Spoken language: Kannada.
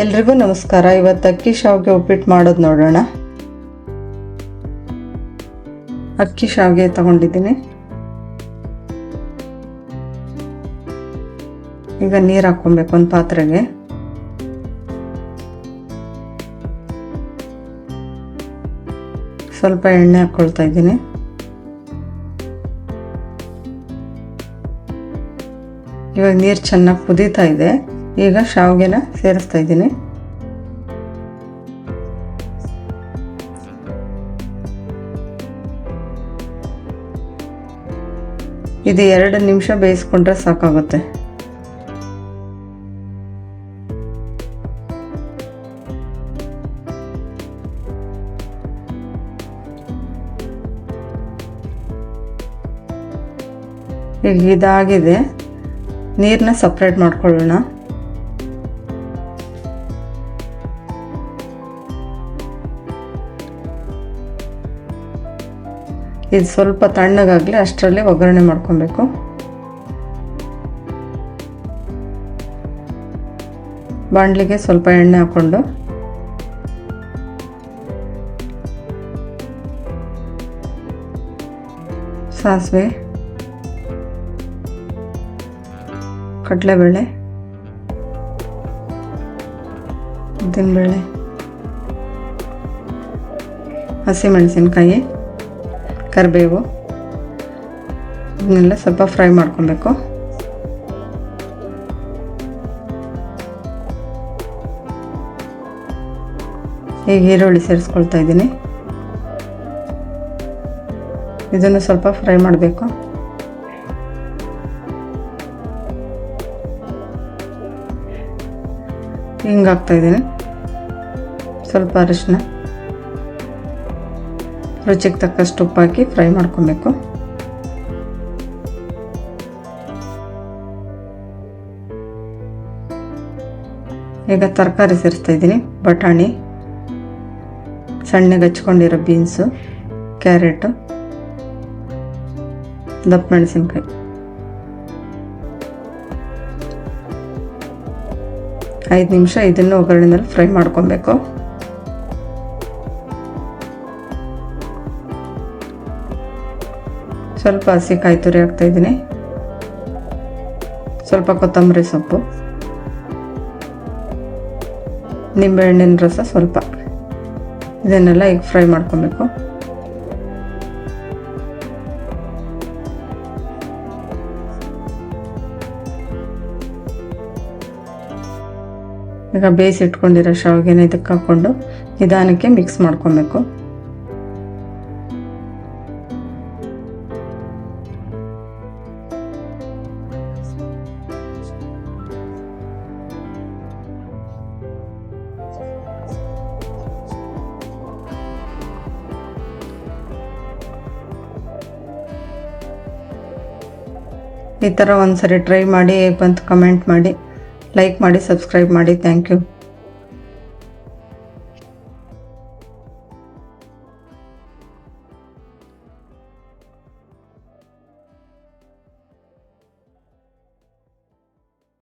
ಎಲ್ರಿಗೂ ನಮಸ್ಕಾರ. ಇವತ್ತು ಅಕ್ಕಿ ಶಾವಿಗೆ ಉಪ್ಪಿಟ್ಟು ಮಾಡೋದು ನೋಡೋಣ. ಅಕ್ಕಿ ಶಾವಿಗೆ ತಗೊಂಡಿದ್ದೀನಿ. ಈಗ ನೀರು ಹಾಕ್ಕೊಬೇಕು ಒಂದು ಪಾತ್ರೆಗೆ. ಸ್ವಲ್ಪ ಎಣ್ಣೆ ಹಾಕ್ಕೊಳ್ತಾ ಇದ್ದೀನಿ. ಇವಾಗ ನೀರು ಚೆನ್ನಾಗಿ ಕುದೀತಾ ಇದೆ. ಈಗ ಶಾವಿಗೆನ ಸೇರಿಸ್ತಾ ಇದ್ದೀನಿ. ಇದು ಎರಡು ನಿಮಿಷ ಬೇಯಿಸ್ಕೊಂಡ್ರೆ ಸಾಕಾಗುತ್ತೆ. ಈಗ ಇದಾಗಿದೆ. ನೀರನ್ನ ಸಪ್ರೇಟ್ ಮಾಡ್ಕೊಳ್ಳೋಣ. ಇದು ಸ್ವಲ್ಪ ತಣ್ಣಗಾಗಲಿ ಅಷ್ಟರಲ್ಲಿ ಒಗ್ಗರಣೆ ಮಾಡ್ಕೊಬೇಕು. ಬಾಣಲಿಗೆ ಸ್ವಲ್ಪ ಎಣ್ಣೆ ಹಾಕ್ಕೊಂಡು. ಸಾಸಿವೆ. ಕಡಲೆಬೇಳೆ. ಉದ್ದಿನಬೇಳೆ. ಹಸಿಮೆಣಸಿನ್ಕಾಯಿ. ಕರಿಬೇವು. ಇದನ್ನೆಲ್ಲ ಸ್ವಲ್ಪ ಫ್ರೈ ಮಾಡ್ಕೊಬೇಕು. ಈಗ ಈರುಳ್ಳಿ ಸೇರಿಸ್ಕೊಳ್ತಾ ಇದ್ದೀನಿ. ಇದನ್ನು ಸ್ವಲ್ಪ ಫ್ರೈ ಮಾಡಬೇಕು. ಹಾಕ್ತಾ ಇದ್ದೀನಿ. ಸ್ವಲ್ಪ ಅರಿಶಿನ ರುಚಿಗೆ ತಕ್ಕಷ್ಟು ಉಪ್ಪು ಹಾಕಿ ಫ್ರೈ ಮಾಡ್ಕೊಬೇಕು. ಈಗ ತರಕಾರಿ ಸೇರಿಸ್ತಾ ಇದ್ದೀನಿ. ಬಟಾಣಿ, ಸಣ್ಣಗೆ ಹಚ್ಕೊಂಡಿರೋ ಬೀನ್ಸು, ಕ್ಯಾರೆಟು ದಪ್ಪ ಮೆಣಸಿನ್ಕಾಯಿ ಐದು ನಿಮಿಷ ಇದನ್ನು ಒಗ್ಗರಣೆನಲ್ಲಿ ಫ್ರೈ ಮಾಡ್ಕೊಬೇಕು. ಸ್ವಲ್ಪ ಹಸಿ ಕಾಯಿ ತುರಿ ಹಾಕ್ತಾ ಇದ್ದೀನಿ. ಸ್ವಲ್ಪ ಕೊತ್ತಂಬರಿ ಸೊಪ್ಪು. ನಿಂಬೆಹಣ್ಣಿನ ರಸ ಸ್ವಲ್ಪ. ಇದನ್ನೆಲ್ಲ ಈಗ ಫ್ರೈ ಮಾಡ್ಕೊಬೇಕು. ಈಗ ಬೇಯಿಸಿಟ್ಕೊಂಡಿರೋ ಶಾವಿಗೆನ ಇದಕ್ಕೆ ಹಾಕ್ಕೊಂಡು ನಿಧಾನಕ್ಕೆ ಮಿಕ್ಸ್ ಮಾಡ್ಕೊಬೇಕು. ಈ ಥರ ಒಂದು ಸರಿ ಟ್ರೈ ಮಾಡಿ ಬಂತು ಕಮೆಂಟ್ ಮಾಡಿ ಲೈಕ್ ಮಾಡಿ ಸಬ್ಸ್ಕ್ರೈಬ್ ಮಾಡಿ. Thank you